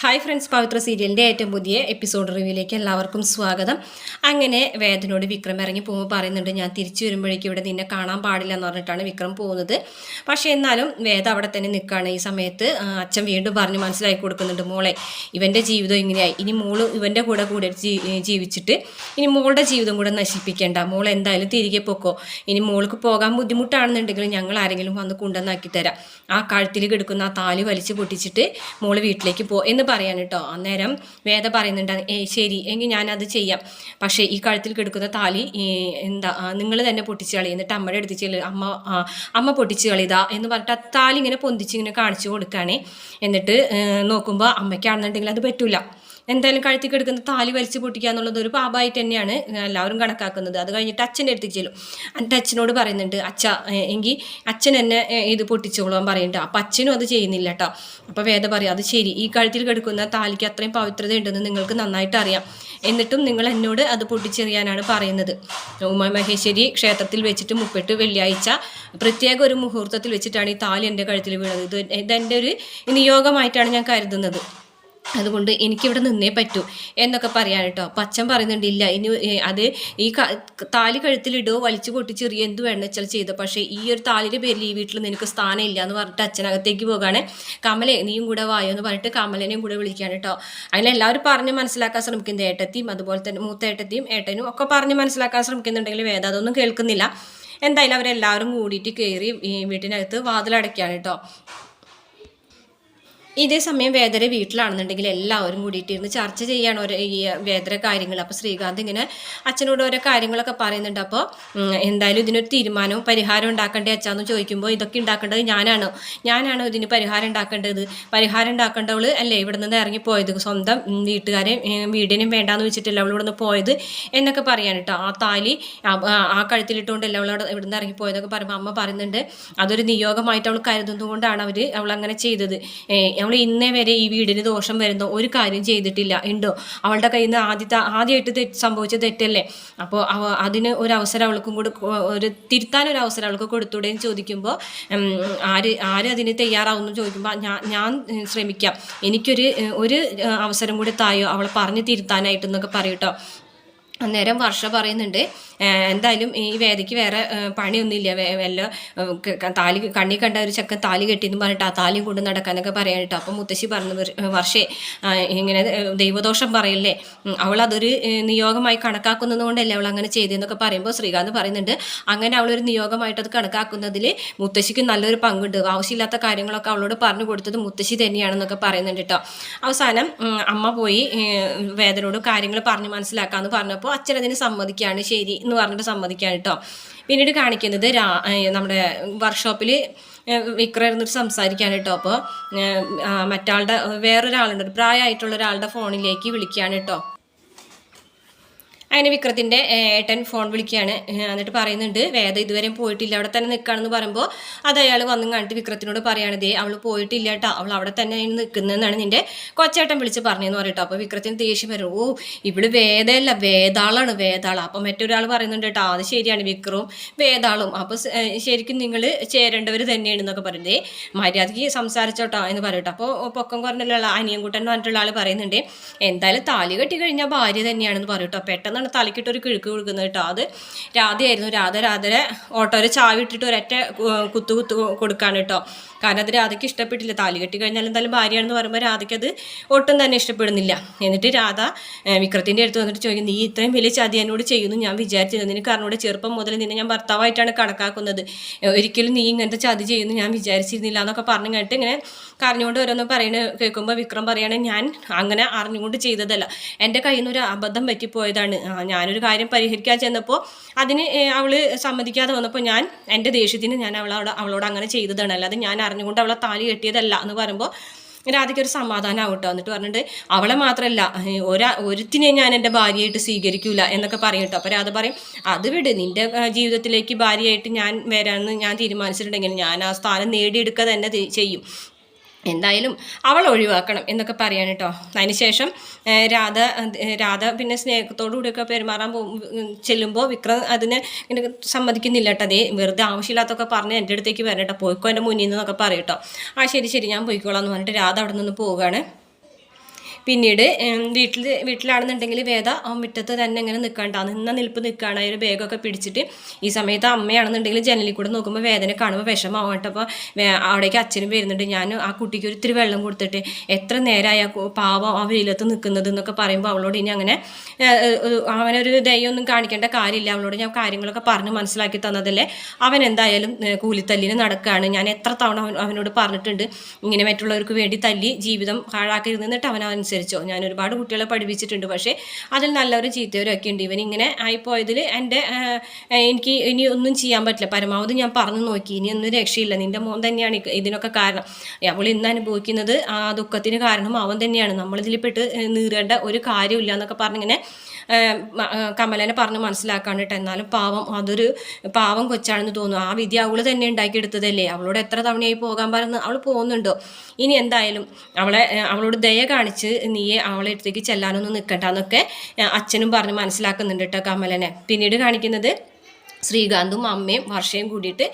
Hi friends പവിത്ര സീരിയലിന്റെ ഏറ്റവും പുതിയ എപ്പിസോഡ് റിവ്യൂയിലേക്ക് എല്ലാവർക്കും സ്വാഗതം. അങ്ങനെ വേദനോട് വിക്രം ഇറങ്ങി പോകുമ്പോൾ പറയുന്നുണ്ട് ഞാൻ തിരിച്ചു വരുമ്പോഴേക്കും ഇവിടെ നിന്നെ കാണാൻ പാടില്ല എന്ന് പറഞ്ഞിട്ടാണ് വിക്രം പോകുന്നത്. പക്ഷേ എന്നാലും വേദ അവിടെ തന്നെ നിൽക്കുകയാണ്. ഈ സമയത്ത് അച്ഛൻ വീണ്ടും പറഞ്ഞ് മനസ്സിലാക്കി കൊടുക്കുന്നുണ്ട് മോളെ ഇവന്റെ ജീവിതം ഇങ്ങനെയായി. ഇനി മോൾ ഇവന്റെ കൂടെ കൂടെ ജീവിച്ചിട്ട് ഇനി മോളുടെ ജീവിതം കൂടെ നശിപ്പിക്കേണ്ട. മോൾ എന്തായാലും തിരികെ പൊക്കോ. ഇനി മോൾക്ക് പോകാൻ ബുദ്ധിമുട്ടാണെന്നുണ്ടെങ്കിൽ ഞങ്ങൾ ആരെങ്കിലും വന്ന് കൊണ്ടുവന്നാക്കി തരാം. ആ കഴുത്തിൽ കിടക്കുന്ന ആ താലി വലിച്ചു പൊട്ടിച്ചിട്ട് മോൾ വീട്ടിലേക്ക് പോ എന്ന് പറയാൻ കേട്ടോ. അന്നേരം വേദ പറയുന്നുണ്ട് ഏ ശരി എങ്കിൽ ഞാനത് ചെയ്യാം. പക്ഷേ ഈ കഴുത്തിൽ കിടക്കുന്ന താലി എന്താ നിങ്ങൾ തന്നെ പൊട്ടിച്ച് കളി എന്നിട്ട് അമ്മയുടെ അടുത്ത് ചെല്ലു അമ്മ അമ്മ പൊട്ടിച്ച് കളിതാ എന്ന് പറഞ്ഞിട്ട് ആ താലി ഇങ്ങനെ പൊന്തിച്ച് ഇങ്ങനെ കാണിച്ചു കൊടുക്കുകയാണേ എന്നിട്ട് നോക്കുമ്പോൾ അമ്മയ്ക്കാണെന്നുണ്ടെങ്കിൽ അത് പറ്റൂല. എന്തായാലും കഴുത്തിക്ക് എടുക്കുന്ന താലി വലിച്ചു പൊട്ടിക്കുക എന്നുള്ളത് ഒരു പാപമായിട്ട് തന്നെയാണ് എല്ലാവരും കണക്കാക്കുന്നത്. അത് കഴിഞ്ഞിട്ട് അച്ഛന്റെ അടുത്ത് ചെല്ലും. എന്റെ അച്ഛനോട് പറയുന്നുണ്ട് അച്ഛ എങ്കിൽ അച്ഛൻ എന്നെ ഇത് പൊട്ടിച്ചോളാൻ പറയുന്നുണ്ട്. അപ്പം അച്ഛനും അത് ചെയ്യുന്നില്ല കേട്ടോ അപ്പോൾ വേദ പറയും അത് ശരി ഈ കഴുത്തിൽ കിടക്കുന്ന താലിക്ക് അത്രയും പവിത്രത ഉണ്ടെന്ന് നിങ്ങൾക്ക് നന്നായിട്ട് അറിയാം. എന്നിട്ടും നിങ്ങൾ എന്നോട് അത് പൊട്ടിച്ചെറിയാനാണ് പറയുന്നത്. ഉമാമഹേശ്വരി ക്ഷേത്രത്തിൽ വെച്ചിട്ട് മുപ്പെട്ട് വെള്ളിയാഴ്ച പ്രത്യേക ഒരു മുഹൂർത്തത്തിൽ വെച്ചിട്ടാണ് ഈ താലി എന്റെ കഴുത്തിൽ വീണത്. ഇത് ഇതെന്റെ ഒരു നിയോഗമായിട്ടാണ് ഞാൻ കരുതുന്നത്. അതുകൊണ്ട് എനിക്കിവിടെ നിന്നേ പറ്റൂ എന്നൊക്കെ പറയാൻ കേട്ടോ. പച്ചൻ പറയുന്നുണ്ട് ഇല്ല ഇനി അത് ഈ താലി കഴുത്തിലിടോ വലിച്ചു പൊട്ടിച്ചെറിയോ എന്ത് വേണം വെച്ചാൽ ചെയ്തു. പക്ഷേ ഈ ഒരു താലിന്റെ പേരിൽ ഈ വീട്ടിൽ നിനക്ക് സ്ഥാനം ഇല്ല എന്ന് പറഞ്ഞിട്ട് അച്ഛനകത്തേക്ക് പോകാണ്. കമലെ നീയും കൂടെ വായോ എന്ന് പറഞ്ഞിട്ട് കമലനെയും കൂടെ വിളിക്കുകയാണ് കേട്ടോ. അങ്ങനെ എല്ലാവരും പറഞ്ഞ് മനസ്സിലാക്കാൻ ശ്രമിക്കുന്നത് ഏട്ടത്തിയും അതുപോലെ തന്നെ മൂത്ത ഏട്ടത്തിയും ഏട്ടനും ഒക്കെ പറഞ്ഞ് മനസ്സിലാക്കാൻ ശ്രമിക്കുന്നുണ്ടെങ്കിൽ വേദ അതൊന്നും കേൾക്കുന്നില്ല. എന്തായാലും അവരെല്ലാവരും കൂടിയിട്ട് കയറി വീട്ടിനകത്ത് വാതിലടയ്ക്കുകയാണ് കേട്ടോ. ഇതേ സമയം വേദര വീട്ടിലാണെന്നുണ്ടെങ്കിൽ എല്ലാവരും കൂടിയിട്ട് ഇരുന്ന് ചർച്ച ചെയ്യാണ് ഓരോ ഈ വേദര കാര്യങ്ങൾ. അപ്പോൾ ശ്രീകാന്ത് ഇങ്ങനെ അച്ഛനോട് ഓരോ കാര്യങ്ങളൊക്കെ പറയുന്നുണ്ട്. അപ്പോൾ എന്തായാലും ഇതിനൊരു തീരുമാനവും പരിഹാരം ഉണ്ടാക്കേണ്ടേ അച്ഛാന്ന് ചോദിക്കുമ്പോൾ ഇതൊക്കെ ഉണ്ടാക്കേണ്ടത് ഞാനാണോ. ഞാനാണോ ഇതിന് പരിഹാരം ഉണ്ടാക്കേണ്ടത്. പരിഹാരം ഉണ്ടാക്കേണ്ടവൾ അല്ലേ ഇവിടെ നിന്ന് ഇറങ്ങിപ്പോയത്? സ്വന്തം വീട്ടുകാരെ വീടിനും വേണ്ടാന്ന് വെച്ചിട്ടില്ല അവൾ ഇവിടെ നിന്ന് പോയത് എന്നൊക്കെ പറയാൻ കേട്ടോ ആ താലി ആ- കഴുത്തിലിട്ടുകൊണ്ടല്ല അവൾ നിന്ന് ഇറങ്ങിപ്പോയതൊക്കെ പറയുമ്പോൾ അമ്മ പറയുന്നുണ്ട്. അതൊരു നിയോഗമായിട്ട് അവൾ കരുതുന്നതുകൊണ്ടാണ് അവർ അവൾ അങ്ങനെ ചെയ്തത് അവൾ ഇന്നേ വരെ ഈ വീടിന് ദോഷം വരുന്ന ഒരു കാര്യം ചെയ്തിട്ടില്ല. ഉണ്ടോ? അവളുടെ കയ്യിൽ നിന്ന് ആദ്യത്തെ ആദ്യമായിട്ട് തെറ്റ് സംഭവിച്ച തെറ്റല്ലേ? അപ്പോൾ അതിന് ഒരു അവസരം അവൾക്കും കൂടെ ഒരു തിരുത്താൻ ഒരു അവസരം അവൾക്ക് കൊടുത്തൂടെ എന്ന് ചോദിക്കുമ്പോൾ ആര് ആര് അതിന് തയ്യാറാവുന്നു ചോദിക്കുമ്പോൾ ഞാൻ ഞാൻ ശ്രമിക്കാം. എനിക്കൊരു ഒരു അവസരം കൂടി തായോ? അവളെ പറഞ്ഞ് തിരുത്താനായിട്ടെന്നൊക്കെ പറയൂട്ടോ അന്നേരം വർഷ പറയുന്നുണ്ട് എന്തായാലും ഈ വേദയ്ക്ക് വേറെ പണിയൊന്നുമില്ല. വല്ല താലി കണ്ണി കണ്ട ഒരു ചക്കൻ താലി കെട്ടിയെന്ന് പറഞ്ഞിട്ട് ആ താലി കൊണ്ട് നടക്കാനൊക്കെ പറയാൻ കേട്ടോ അപ്പം മുത്തശ്ശി പറഞ്ഞു "വർ- വർഷേ ഇങ്ങനെ ദൈവദോഷം പറയല്ലേ? അവൾ അതൊരു നിയോഗമായി കണക്കാക്കുന്നത് കൊണ്ടല്ലേ അവൾ അങ്ങനെ ചെയ്തതെന്നൊക്കെ പറയുമ്പോൾ ശ്രീകാന്ത് പറയുന്നുണ്ട്. അങ്ങനെ അവളൊരു നിയോഗമായിട്ട് അത് കണക്കാക്കുന്നതിൽ മുത്തശ്ശിക്ക് നല്ലൊരു പങ്കുണ്ട്. ആവശ്യമില്ലാത്ത കാര്യങ്ങളൊക്കെ അവളോട് പറഞ്ഞു കൊടുത്തത് മുത്തശ്ശി തന്നെയാണെന്നൊക്കെ പറയുന്നുണ്ട് കേട്ടോ അവസാനം അമ്മ പോയി വേദനോട് കാര്യങ്ങൾ പറഞ്ഞ് മനസ്സിലാക്കാമെന്ന് പറഞ്ഞപ്പോൾ അച്ഛൻ അതിന് സമ്മതിക്കുകയാണ് ശരി എന്ന് പറഞ്ഞിട്ട് സമ്മതിക്കുകയാണ് കേട്ടോ പിന്നീട് കാണിക്കുന്നത് രാ നമ്മുടെ വർക്ക്ഷോപ്പിൽ വിക്രം ഇരുന്നിട്ട് സംസാരിക്കുകയാണ് കേട്ടോ അപ്പോൾ മറ്റാളുടെ വേറൊരാളുണ്ട് പ്രായമായിട്ടുള്ള ഒരാളുടെ ഫോണിലേക്ക് വിളിക്കുകയാണ് കേട്ടോ അങ്ങനെ വിക്രത്തിന്റെ ഏട്ടൻ ഫോൺ വിളിക്കുകയാണ്. എന്നിട്ട് പറയുന്നുണ്ട് വേദ ഇതുവരെയും പോയിട്ടില്ല അവിടെ തന്നെ നിൽക്കുകയാണെന്ന് പറയുമ്പോൾ അത് അയാൾ വന്നു കണ്ടിട്ട് വിക്രത്തിനോട് പറയുകയാണ് ദേ അവൾ പോയിട്ടില്ല കേട്ടോ അവൾ അവിടെ തന്നെ നിൽക്കുന്നതെന്നാണ് നിന്റെ കൊച്ചേട്ടൻ വിളിച്ച് പറഞ്ഞതെന്ന് പറയട്ടോ അപ്പോൾ വിക്രത്തിന് ദേഷ്യം വരും. ഓ ഇവൾ വേദയല്ല വേദാളാണ് വേതാള അപ്പോൾ മറ്റൊരാൾ പറയുന്നുണ്ട് കേട്ടോ അത് ശരിയാണ് വിക്രവും വേദാളും. അപ്പോൾ ശരിക്കും നിങ്ങൾ ചേരേണ്ടവർ തന്നെയാണ് എന്നൊക്കെ പറയുന്നത് മര്യാദയ്ക്ക് സംസാരിച്ചോട്ടോ എന്ന് പറയട്ടോ. അപ്പോൾ പൊക്കം കുറഞ്ഞുള്ള അനിയൻകുട്ടൻ എന്ന് പറഞ്ഞിട്ടുള്ള ആൾ പറയുന്നുണ്ട് എന്തായാലും താലി കെട്ടി കഴിഞ്ഞാൽ ഭാര്യ തന്നെയാണെന്ന് പറയട്ടോ കേട്ടോ പെട്ടെന്നാണ് തലക്കിട്ട് ഒരു കിഴുക്ക് കൊടുക്കുന്നത് കേട്ടോ. അത് രാധയായിരുന്നു. രാധ രാധരെ ഓട്ടോരെ ചാവി ഇട്ടിട്ട് ഒരൊറ്റ കുത്തു കുത്തു കൊടുക്കാണ് കേട്ടോ. കാരണം അത് രാധയ്ക്ക് ഇഷ്ടപ്പെട്ടില്ല. താലി കെട്ടി കഴിഞ്ഞാൽ എന്തായാലും ഭാര്യയാണെന്ന് പറയുമ്പോൾ രാധയ്ക്ക് അത് ഒട്ടും തന്നെ ഇഷ്ടപ്പെടുന്നില്ല. എന്നിട്ട് രാധ വിക്രത്തിന്റെ അടുത്ത് വന്നിട്ട് ചോദിക്കും നീ ഇത്രയും വലിയ ചതി എന്നോട് ചെയ്യുന്നു? ഞാൻ വിചാരിച്ചില്ല നിനക്ക് അറിഞ്ഞൂടെ ചെറുപ്പം മുതൽ നിന്നെ ഞാൻ ഭർത്താവായിട്ടാണ് കണക്കാക്കുന്നത്. ഒരിക്കലും നീ ഇങ്ങനത്തെ ചതി ചെയ്യുന്നു ഞാൻ വിചാരിച്ചിരുന്നില്ല എന്നൊക്കെ പറഞ്ഞു കേട്ട് ഇങ്ങനെ കരഞ്ഞുകൊണ്ട് ഓരോന്ന് പറയുന്നത് കേൾക്കുമ്പോൾ വിക്രം പറയുകയാണെങ്കിൽ ഞാൻ അങ്ങനെ അറിഞ്ഞുകൊണ്ട് ചെയ്തതല്ല. എന്റെ കയ്യിൽ നിന്ന് ഒരു അബദ്ധം പറ്റിപ്പോയതാണ്. ഞാനൊരു കാര്യം പരിഹരിക്കാൻ ചെന്നപ്പോൾ അതിന് അവൾ സമ്മതിക്കാതെ വന്നപ്പോൾ ഞാൻ എന്റെ ദേഷ്യത്തിന് ഞാൻ അവളോട് അവളോട് അങ്ങനെ ചെയ്തതാണ്. അല്ലാതെ ഞാൻ അറിഞ്ഞുകൊണ്ട് അവളെ താലി കെട്ടിയതല്ല എന്ന് പറയുമ്പോൾ രാധയ്ക്ക് ഒരു സമാധാനം ആവട്ടോ എന്നിട്ട് പറഞ്ഞിട്ട് അവളെ മാത്രമല്ല ഒരാ ഒരുത്തിനെ ഞാൻ എന്റെ ഭാര്യയായിട്ട് സ്വീകരിക്കൂല എന്നൊക്കെ പറയും കേട്ടോ. അപ്പോൾ രാധ പറയും അത് വിട് നിന്റെ ജീവിതത്തിലേക്ക് ഭാര്യയായിട്ട് ഞാൻ വരാമെന്ന് ഞാൻ തീരുമാനിച്ചിട്ടുണ്ടെങ്കിൽ ഞാൻ ആ സ്ഥാനം നേടിയെടുക്കുക തന്നെ ചെയ്യും. എന്തായാലും അവൾ ഒഴിവാക്കണം എന്നൊക്കെ പറയാൻ കേട്ടോ അതിനുശേഷം രാധ രാധ പിന്നെ സ്നേഹത്തോടു കൂടിയൊക്കെ പെരുമാറാൻ പോ ചെല്ലുമ്പോൾ വിക്രം അതിന് ഇങ്ങനെ സമ്മതിക്കുന്നില്ല കേട്ടോ അതേ വെറുതെ ആവശ്യമില്ലാത്തൊക്കെ പറഞ്ഞ് എന്റെ അടുത്തേക്ക് വരണം കേട്ടോ പോയിക്കോ എന്റെ മുന്നിൽ നിന്നൊക്കെ പറയട്ടോ ആ ശരി ശരി ഞാൻ പോയിക്കോളാം എന്ന് പറഞ്ഞിട്ട് രാധ അവിടെ നിന്ന് പോവുകയാണ്. പിന്നീട് വീട്ടിൽ വീട്ടിലാണെന്നുണ്ടെങ്കിൽ വേദ മുറ്റത്ത് തന്നെ ഇങ്ങനെ നിൽക്കണ്ട. നിന്ന നിൽപ്പ് നിൽക്കുകയാണ് ഒരു ബാഗൊക്കെ പിടിച്ചിട്ട് ഈ സമയത്ത് അമ്മയാണെന്നുണ്ടെങ്കിൽ ജനലിൽ കൂടെ നോക്കുമ്പോൾ വേദന കാണുമ്പോൾ വിഷമാവും അപ്പോൾ അവിടേക്ക് അച്ഛനും വരുന്നുണ്ട്. ഞാൻ ആ കുട്ടിക്ക് ഒരു ഇത്തിരി വെള്ളം കൊടുത്തിട്ട് എത്ര നേരമായ പാവം ആ വെയിലത്ത് നിൽക്കുന്നത് എന്നൊക്കെ പറയുമ്പോൾ അവളോട് ഇനി അങ്ങനെ ഏഹ്, ഒരു- അവനൊരു ദയൊന്നും കാണിക്കേണ്ട കാര്യമില്ല. അവളോട് ഞാൻ കാര്യങ്ങളൊക്കെ പറഞ്ഞ് മനസ്സിലാക്കി തന്നതല്ലേ. അവൻ എന്തായാലും കൂലിത്തല്ലിന് നടക്കുകയാണ് ഞാൻ എത്ര തവണ അവനോട് പറഞ്ഞിട്ടുണ്ട്. ഇങ്ങനെ മറ്റുള്ളവർക്ക് വേണ്ടി തല്ലി ജീവിതം ഹാഴാക്കരുത് എന്നിട്ട് ഞാൻ ഒരുപാട് കുട്ടികളെ പഠിപ്പിച്ചിട്ടുണ്ട്. പക്ഷേ അതിൽ നല്ലൊരു ചീത്തവരും ഒക്കെ ഉണ്ട്. ഇവൻ ഇങ്ങനെ ആയിപ്പോയതിൽ എന്റെ എനിക്ക് ഇനി ഒന്നും ചെയ്യാൻ പറ്റില്ല. പരമാവധി ഞാൻ പറഞ്ഞു നോക്കി. ഇനി ഒന്നും രക്ഷയില്ല. നിന്റെ മോൻ തന്നെയാണ് ഇതിനൊക്കെ കാരണം. അവൾ ഇന്ന് അനുഭവിക്കുന്നത് ആ ദുഃഖത്തിന് കാരണം അവൻ തന്നെയാണ്. നമ്മളിതിൽ പെട്ട് നീറേണ്ട ഒരു കാര്യമില്ല എന്നൊക്കെ പറഞ്ഞിങ്ങനെ കമലനെ പറഞ്ഞ് മനസ്സിലാക്കാണ്ടിട്ട് എന്നാലും പാവം അതൊരു പാവം കൊച്ചാണെന്ന് തോന്നുന്നു. ആ വിധി അവൾ തന്നെ ഉണ്ടാക്കിയെടുത്തതല്ലേ? അവളോട് എത്ര തവണയായി പോകാൻ പറഞ്ഞ് അവൾ പോകുന്നുണ്ടോ? ഇനി എന്തായാലും അവളെ അവളോട് ദയ കാണിച്ച് നീയെ അവളെ അടുത്തേക്ക് ചെല്ലാനൊന്നും നിൽക്കട്ടെ എന്നൊക്കെ അച്ഛനും പറഞ്ഞ് മനസ്സിലാക്കുന്നുണ്ട് കേട്ടോ കമലനെ. പിന്നീട് കാണിക്കുന്നത് ശ്രീകാന്തും അമ്മയും വർഷയും കൂടിയിട്ട്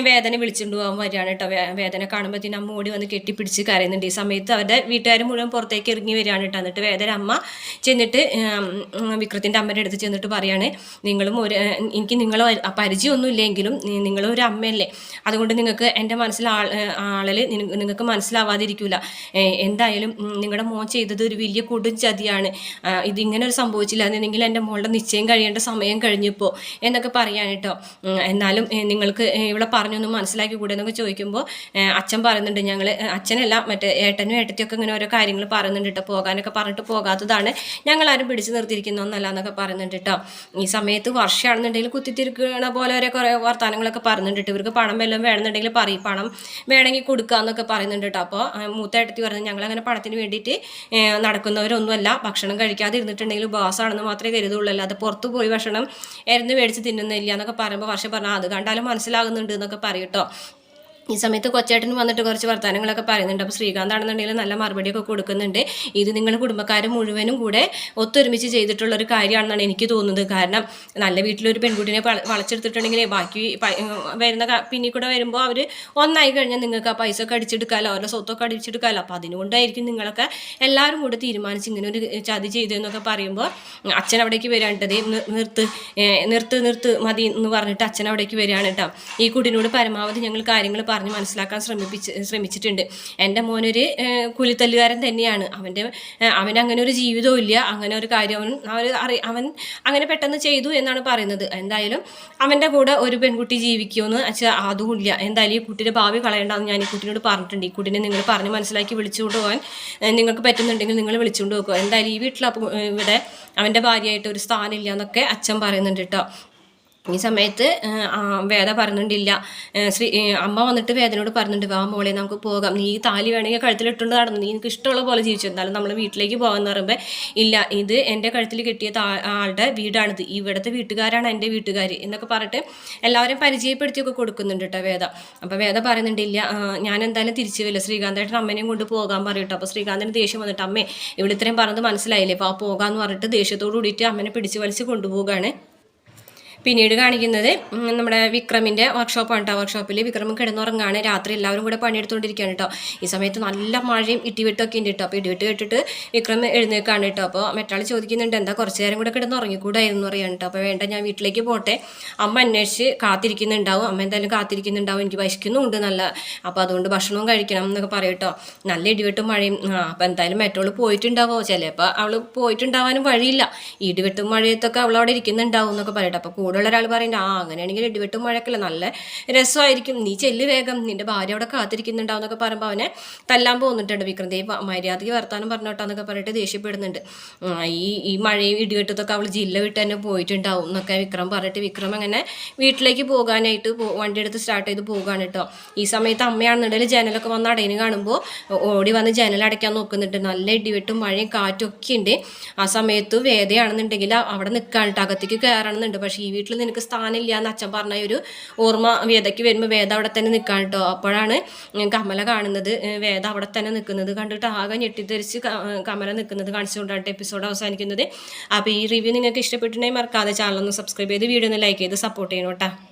വേദന വിളിച്ചുകൊണ്ട് പോകാൻ വരികയാണ് കേട്ടോ. വേദന കാണുമ്പോഴത്തേനും അമ്മ ഓടി വന്ന് കെട്ടിപ്പിടിച്ച് കരയുന്നുണ്ട്. ഈ സമയത്ത് അവരുടെ വീട്ടുകാർ മുഴുവൻ പുറത്തേക്ക് ഇറങ്ങി വരികയാണ് കേട്ടോ. എന്നിട്ട് വേദന അമ്മ ചെന്നിട്ട് വിക്രത്തിന്റെ അമ്മയുടെ അടുത്ത് ചെന്നിട്ട് പറയാണ് നിങ്ങളും ഒരു എനിക്ക് നിങ്ങൾ പരിചയമൊന്നും ഇല്ലെങ്കിലും നി- നിങ്ങളും ഒരു അമ്മയല്ലേ? അതുകൊണ്ട് നിങ്ങൾക്ക് എന്റെ മനസ്സിൽ ആൾ ആളിൽ നിങ്ങൾക്ക് മനസ്സിലാവാതിരിക്കില്ല എന്തായാലും നിങ്ങളുടെ മോൻ ചെയ്തത് ഒരു വലിയ കൊടും ചതിയാണ്. ഇതിങ്ങനെ ഒരു സംഭവിച്ചില്ല. എന്നെങ്കിൽ എന്റെ മോളുടെ നിശ്ചയം കഴിയേണ്ട സമയം കഴിഞ്ഞപ്പോൾ എന്നൊക്കെ പറയാൻ കേട്ടോ എന്നാലും നിങ്ങൾക്ക് ഇവിടെ പറഞ്ഞൊന്നും മനസ്സിലാക്കി കൂടെ എന്നൊക്കെ ചോദിക്കുമ്പോൾ അച്ഛൻ പറയുന്നുണ്ട് ഞങ്ങൾ അച്ഛനല്ല മറ്റേ ഏട്ടനും ഏട്ടത്തിയൊക്കെ ഇങ്ങനെ ഓരോ കാര്യങ്ങൾ പറയുന്നുണ്ട് കേട്ടോ പോകാനൊക്കെ പറഞ്ഞിട്ട് പോകാത്തതാണ് ഞങ്ങൾ ആരും പിടിച്ചു നിർത്തിയിരിക്കുന്നൊന്നല്ല എന്നൊക്കെ പറയുന്നുണ്ട് കേട്ടോ ഈ സമയത്ത് വർഷമാണെന്നുണ്ടെങ്കിൽ കുത്തിത്തിരിക്കണ പോലെ ഓരോ കുറേ വർത്തമാനങ്ങളൊക്കെ പറയുന്നുണ്ട് കേട്ടോ ഇവർക്ക് പണം വല്ലതും വേണമെന്നുണ്ടെങ്കിൽ പറയും. പണം വേണമെങ്കിൽ കൊടുക്കുക എന്നൊക്കെ പറയുന്നുണ്ട് കേട്ടോ അപ്പോൾ മൂത്ത ഏട്ടത്തി ഞങ്ങൾ അങ്ങനെ പണത്തിന് വേണ്ടിയിട്ട് നടക്കുന്നവരൊന്നുമല്ല. ഭക്ഷണം കഴിക്കാതെ ഇരുന്നിട്ടുണ്ടെങ്കിൽ ഉപവാസമാണെന്ന് മാത്രമേ കരുതുള്ളൂ. അല്ലാതെ പുറത്ത് പോയി ഭക്ഷണം എരുന്ന് മേടിച്ച് തിന്നുന്നില്ല എന്നൊക്കെ പറയുമ്പോൾ വർഷം പറഞ്ഞു അത് കണ്ടാലും മനസ്സിലാകുന്നുണ്ട് എന്നൊക്കെ പറയും ഈ സമയത്ത് കൊച്ചേട്ടൻ വന്നിട്ട് കുറച്ച് വർത്തമാനങ്ങളൊക്കെ പറയുന്നുണ്ട്. അപ്പോൾ ശ്രീകാന്ത് ആണെന്നുണ്ടെങ്കിൽ നല്ല മറുപടിയൊക്കെ കൊടുക്കുന്നുണ്ട്. ഇത് നിങ്ങളുടെ കുടുംബക്കാർ മുഴുവനും കൂടെ ഒത്തൊരുമിച്ച് ചെയ്തിട്ടുള്ള ഒരു കാര്യമാണെന്നാണ് എനിക്ക് തോന്നുന്നത്. കാരണം നല്ല വീട്ടിലൊരു പെൺകുട്ടിനെ വള- വളച്ചെടുത്തിട്ടുണ്ടെങ്കിൽ ബാക്കി വരുന്ന പിന്നെ കൂടെ വരുമ്പോൾ അവർ ഒന്നായി കഴിഞ്ഞാൽ നിങ്ങൾക്ക് ആ പൈസ ഒക്കെ അടിച്ചെടുക്കാമല്ലോ അവരുടെ സ്വത്തൊക്കെ അടിച്ചെടുക്കാമല്ലോ അപ്പോൾ അതിനുകൊണ്ടായിരിക്കും നിങ്ങളൊക്കെ എല്ലാവരും കൂടെ തീരുമാനിച്ച് ഇങ്ങനെ ഒരു ചതി ചെയ്തതെന്നൊക്കെ പറയുമ്പോൾ അച്ഛൻ അവിടേക്ക് വരാണ്ടത് നിർത്ത് നിർത്ത് നിർത്ത് മതി എന്ന് പറഞ്ഞിട്ട് അച്ഛൻ അവിടേക്ക് വരികയാണ് കേട്ടോ ഈ കുട്ടിനോട് പരമാവധി ഞങ്ങൾ കാര്യങ്ങൾ പറഞ്ഞ് മനസ്സിലാക്കാൻ ശ്രമിപ്പിച്ച് ശ്രമിച്ചിട്ടുണ്ട്. എന്റെ മോനൊരു കൂലിത്തല്ലുകാരൻ തന്നെയാണ്. അവന്റെ അവൻ അങ്ങനെ ഒരു ജീവിതവും ഇല്ല. അങ്ങനെ ഒരു കാര്യം അവൻ അവൻ അറി അവൻ അങ്ങനെ പെട്ടെന്ന് ചെയ്തു എന്നാണ് പറയുന്നത്. എന്തായാലും അവന്റെ കൂടെ ഒരു പെൺകുട്ടി ജീവിക്കുമെന്ന് വെച്ചാൽ അതും ഇല്ല. എന്തായാലും ഈ കുട്ടിയുടെ ഭാവി കളയേണ്ടതെന്ന് ഞാൻ ഈ കുട്ടിനോട് പറഞ്ഞിട്ടുണ്ട്. ഈ കുട്ടീനെ നിങ്ങൾ പറഞ്ഞ് മനസ്സിലാക്കി വിളിച്ചുകൊണ്ട് പോകാൻ നിങ്ങൾക്ക് പറ്റുന്നുണ്ടെങ്കിൽ നിങ്ങൾ വിളിച്ചുകൊണ്ട് പോകുക. എന്തായാലും ഈ വീട്ടിൽ ഇവിടെ അവന്റെ ഭാര്യയായിട്ട് ഒരു സ്ഥാനമില്ല എന്നൊക്കെ അച്ഛൻ പറയുന്നുണ്ട് കേട്ടോ. ഈ സമയത്ത് വേദ പറഞ്ഞിട്ടില്ല. ശ്രീ അമ്മ വന്നിട്ട് വേദനയോട് പറഞ്ഞിട്ട് വാ മോളെ നമുക്ക് പോകാം. നീ താലി വേണമെങ്കിൽ കഴുത്തിലിട്ടുണ്ട് നടന്നു നീ എനിക്ക് ഇഷ്ടമുള്ള പോലെ ജീവിച്ചു. എന്നാലും നമ്മൾ വീട്ടിലേക്ക് പോകാമെന്ന് പറയുമ്പോൾ ഇല്ല ഇത് എന്റെ കഴുത്തിൽ കിട്ടിയ ആളുടെ വീടാണിത്. ഇവിടുത്തെ വീട്ടുകാരാണ് എന്റെ വീട്ടുകാർ എന്നൊക്കെ പറഞ്ഞിട്ട് എല്ലാവരെയും പരിചയപ്പെടുത്തിയൊക്കെ കൊടുക്കുന്നുണ്ട് കേട്ടോ വേദ. അപ്പോൾ വേദ പറയുന്നുണ്ടില്ല ഞാൻ എന്തായാലും തിരിച്ചു വരില്ല. ശ്രീകാന്തേട്ടൻ അമ്മേനെയും കൊണ്ട് പോകാൻ പറയട്ടോ. അപ്പോൾ ശ്രീകാന്തിന് ദേഷ്യം വന്നിട്ട് അമ്മേ ഇവിടെ ഇത്രയും പറഞ്ഞത് മനസ്സിലായില്ലേ? അപ്പോൾ ആ പോകാമെന്ന് പറഞ്ഞിട്ട് ദേഷ്യത്തോട് കൂടിയിട്ട് അമ്മനെ പിടിച്ച് വലിച്ച് കൊണ്ടുപോവുകയാണ്. പിന്നീട് കാണിക്കുന്നത് നമ്മുടെ വിക്രമിന്റെ വർക്ക്ഷോപ്പാണ് കേട്ടോ വർക്ക്ഷോപ്പിൽ വിക്രം കിടന്നുറങ്ങാണ്. രാത്രി എല്ലാവരും കൂടെ പണിയെടുത്തുകൊണ്ടിരിക്കുകയാണ് കേട്ടോ ഈ സമയത്ത് നല്ല മഴയും ഇടിവെട്ടൊക്കെ ഉണ്ട് കേട്ടോ അപ്പോൾ ഇടിവെട്ട് കേട്ടിട്ട് വിക്രം എഴുന്നേക്കാണ് കേട്ടോ അപ്പോൾ മറ്റാൾ ചോദിക്കുന്നുണ്ട് എന്താ കുറച്ച് നേരം കൂടെ കിടന്നുറങ്ങിക്കൂടായിരുന്നു അറിയാൻ കേട്ടോ അപ്പോൾ വേണ്ട ഞാൻ വീട്ടിലേക്ക് പോട്ടെ. അമ്മ അന്വേഷിച്ച് കാത്തിരിക്കുന്നുണ്ടാവും. അമ്മ എന്തായാലും കാത്തിരിക്കുന്നുണ്ടാവും. എനിക്ക് വഹിക്കുന്നുണ്ട് നല്ല. അപ്പോൾ അതുകൊണ്ട് ഭക്ഷണവും കഴിക്കണം എന്നൊക്കെ പറയും കേട്ടോ നല്ല ഇടിവെട്ടും മഴയും. ആ അപ്പോൾ എന്തായാലും മറ്റോൾ പോയിട്ടുണ്ടാവോ? ചിലപ്പോൾ അവൾ പോയിട്ടുണ്ടാവാനും വഴിയില്ല. ഇടിവെട്ടും മഴയത്തൊക്കെ അവൾ അവിടെ ഇരിക്കുന്നുണ്ടാവും എന്നൊക്കെ പറയട്ടെ. അപ്പോൾ കൂടെയുള്ള ഒരാൾ പറയുന്നുണ്ട് ആ അങ്ങനെയാണെങ്കിൽ ഇടിവെട്ടും മഴക്കല്ല നല്ല രസമായിരിക്കും. നീ ചെല്ല് വേഗം. നിന്റെ ഭാര്യ അവിടെ കാത്തിരിക്കുന്നുണ്ടാവും എന്നൊക്കെ പറയുമ്പോൾ അവനെ തല്ലാൻ പോകുന്നിട്ടുണ്ട് വിക്രം. ദേവ് മര്യാദയ്ക്ക് വർത്താനം പറഞ്ഞോട്ടാന്നൊക്കെ പറഞ്ഞിട്ട് ദേഷ്യപ്പെടുന്നുണ്ട്. ഈ ഈ മഴയും ഇടിവെട്ടത്തൊക്കെ അവൾ ജില്ല വിട്ട് തന്നെ പോയിട്ടുണ്ടാവും എന്നൊക്കെ വിക്രം പറഞ്ഞിട്ട് വിക്രം അങ്ങനെ വീട്ടിലേക്ക് പോകാനായിട്ട് വണ്ടി എടുത്ത് സ്റ്റാർട്ട് ചെയ്ത് പോകുകയാണ് കേട്ടോ ഈ സമയത്ത് അമ്മയാണെന്നുണ്ടെങ്കിൽ ജനലൊക്കെ വന്ന് അടയിന് കാണുമ്പോൾ ഓടി വന്ന് ജനൽ അടയ്ക്കാൻ നോക്കുന്നുണ്ട്. നല്ല ഇടിവെട്ടും മഴയും കാറ്റും ഒക്കെ ഉണ്ട്. ആ സമയത്ത് വേദയാണെന്നുണ്ടെങ്കിൽ അവിടെ നിൽക്കാണ് കേട്ടോ അകത്തേക്ക് കയറണമെന്നുണ്ട്. പക്ഷേ ഈ വീട്ടിൽ നിനക്ക് സ്ഥാനമില്ല എന്ന് അച്ഛൻ പറഞ്ഞ ഒരു ഓർമ്മ വേദയ്ക്ക് വരുമ്പോൾ വേദ അവിടെ തന്നെ നിൽക്കാൻ കേട്ടോ. അപ്പോഴാണ് കമല കാണുന്നത്. വേദ അവിടെ തന്നെ നിൽക്കുന്നത്. കണ്ടിട്ട് ആകെ ഞെട്ടിത്തെറിച്ച് കമല നിൽക്കുന്നത് കാണിച്ചുകൊണ്ടാണ് എപ്പിസോഡ് അവസാനിക്കുന്നത്. അപ്പോൾ ഈ റിവ്യൂ നിങ്ങൾക്ക് ഇഷ്ടപ്പെട്ടിട്ടുണ്ടെങ്കിൽ മറക്കാതെ ചാനൽ ഒന്ന് സബ്സ്ക്രൈബ് ചെയ്ത് വീഡിയോ ഒന്ന് ലൈക്ക് ചെയ്ത് സപ്പോർട്ട് ചെയ്യണം കേട്ടോ.